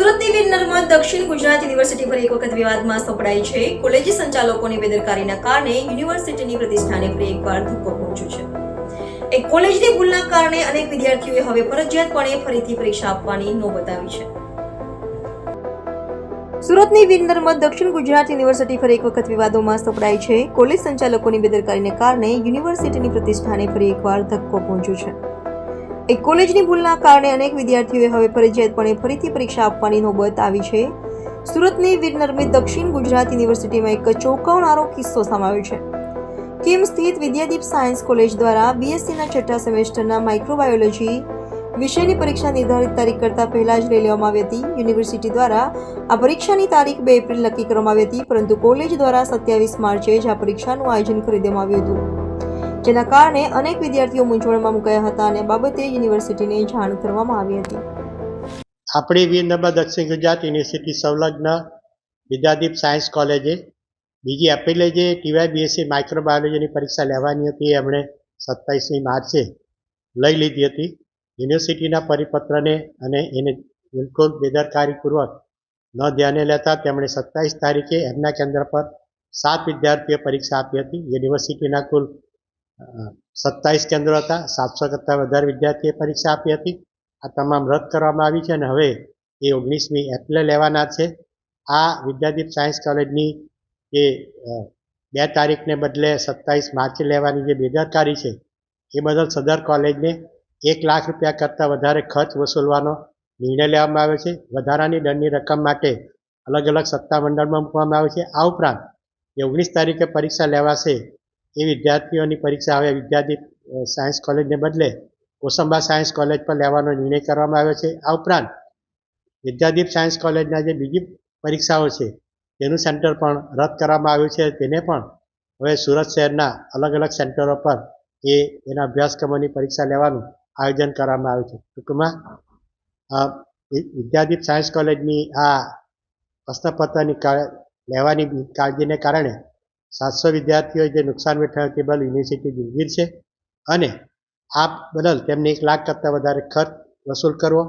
સુરતની વીર દક્ષિણ ગુજરાત યુનિવર્સિટી પર એક વખત વિવાદમાં સપડાઈ છે. કોલેજ સંચાલકોની બેદરકારીના કારણે યુનિવર્સિટીની પ્રતિષ્ઠાને ફરી એકવાર ધક્કો પહોંચ્યો છે. એક કોલેજની ભૂલના કારણે અનેક વિદ્યાર્થીઓએ હવે ફરજિયાતપણે ફરીથી પરીક્ષા આપવાની નોબત આવી છે. સુરતની વીર દક્ષિણ ગુજરાત યુનિવર્સિટી ફરી એક વખત વિવાદોમાં સપડાઈ છે. કોલેજ સંચાલકોની બેદરકારીને કારણે યુનિવર્સિટીની પ્રતિષ્ઠાને ફરી એકવાર ધક્કો પહોંચ્યો છે. એક કોલેજની ભૂલના કારણે અનેક વિદ્યાર્થીઓએ હવે ફરજિયાતપણે ફરીથી પરીક્ષા આપવાની નોબત આવી છે. સુરતની વીર નર્મિત દક્ષિણ ગુજરાત યુનિવર્સિટીમાં એક ચોંકાવનારો કિસ્સો સમાવ્યો છે. કિમ સ્થિત વિદ્યાદીપ સાયન્સ કોલેજ દ્વારા બીએસસીના છઠ્ઠા સેમેસ્ટરના માઇક્રોબાયોલોજી વિષયની પરીક્ષા નિર્ધારિત તારીખ કરતાં પહેલાં જ લઈ લેવામાં આવી હતી. યુનિવર્સિટી દ્વારા આ પરીક્ષાની તારીખ બે એપ્રિલ નક્કી કરવામાં આવી હતી, પરંતુ કોલેજ દ્વારા સત્યાવીસ માર્ચે જ આ પરીક્ષાનું આયોજન કરી દેવામાં આવ્યું હતું. જેના કારણે અનેક વિદ્યાર્થીઓ મૂંઝવણમાં મુકાયા હતા અને બાબતે યુનિવર્સિટીને જાણ કરવામાં આવી હતી. આપણી નર્મદ દક્ષિણ ગુજરાત યુનિવર્સિટી સંલગ્ન વિદ્યાદીપ સાયન્સ કોલેજે બીજી એપ્રિલે જે ટીવાય બીએસસી માઇક્રોબાયોલોજીની પરીક્ષા લેવાની હતી એમણે સત્તાવીસમી માર્ચે લઈ લીધી હતી. યુનિવર્સિટીના પરિપત્રને અને એને બિલકુલ બેદરકારીપૂર્વક ન ધ્યાને લેતા તેમણે સત્તાવીસ તારીખે એમના કેન્દ્ર પર સાત વિદ્યાર્થીઓએ પરીક્ષા આપી હતી. યુનિવર્સિટીના કુલ સત્તાવીસ કેન્દ્રો હતા, સાતસો કરતાં વધારે વિદ્યાર્થીએ પરીક્ષા આપી હતી. આ તમામ રદ કરવામાં આવી છે અને હવે એ ઓગણીસમી એપ્રિલે લેવાના છે. આ વિદ્યાદીપ સાયન્સ કોલેજની જે બે તારીખને બદલે સત્તાવીસ માર્ચે લેવાની જે બેદરકારી છે, એ બદલ સદર કોલેજને એક લાખ રૂપિયા કરતાં વધારે ખર્ચ વસૂલવાનો નિર્ણય લેવામાં આવ્યો છે. વધારાની દંડની રકમ માટે અલગ અલગ સત્તામંડળમાં મૂકવામાં આવે છે. આ ઉપરાંત, જે ઓગણીસ તારીખે પરીક્ષા લેવાશે એ વિદ્યાર્થીઓની પરીક્ષા હવે વિદ્યાદીપ સાયન્સ કોલેજને બદલે કોસંબા સાયન્સ કોલેજ પર લેવાનો નિર્ણય કરવામાં આવ્યો છે. આ ઉપરાંત વિદ્યાદીપ સાયન્સ કોલેજના જે બીજી પરીક્ષાઓ છે, તેનું સેન્ટર પણ રદ કરવામાં આવ્યું છે. તેને પણ હવે સુરત શહેરના અલગ અલગ સેન્ટરો પર એ, એના અભ્યાસક્રમોની પરીક્ષા લેવાનું આયોજન કરવામાં આવ્યું છે. ટૂંકમાં વિદ્યાદીપ સાયન્સ કોલેજની આ પ્રશ્નપત્રની લેવાની કાળજીને કારણે સાતસો વિદ્યાર્થીઓએ જે નુકસાન વેઠાયું તે યુનિવર્સિટી દિલગીર છે. અને આ બદલ તેમને એક લાખ કરતાં વધારે ખર્ચ વસૂલ કરવો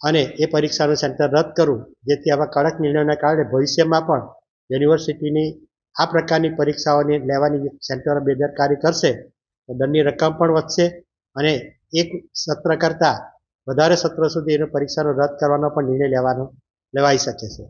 અને એ પરીક્ષાનું સેન્ટર રદ કરવું, જેથી આવા કડક નિર્ણયોના કારણે ભવિષ્યમાં પણ યુનિવર્સિટીની આ પ્રકારની પરીક્ષાઓની લેવાની સેન્ટરો બેદરકારી કરશે. તો દંડની રકમ પણ વધશે અને એક સત્ર કરતાં વધારે સત્ર સુધી એનો પરીક્ષાનો રદ કરવાનો પણ નિર્ણય લેવાનો, લેવાઈ શકે છે.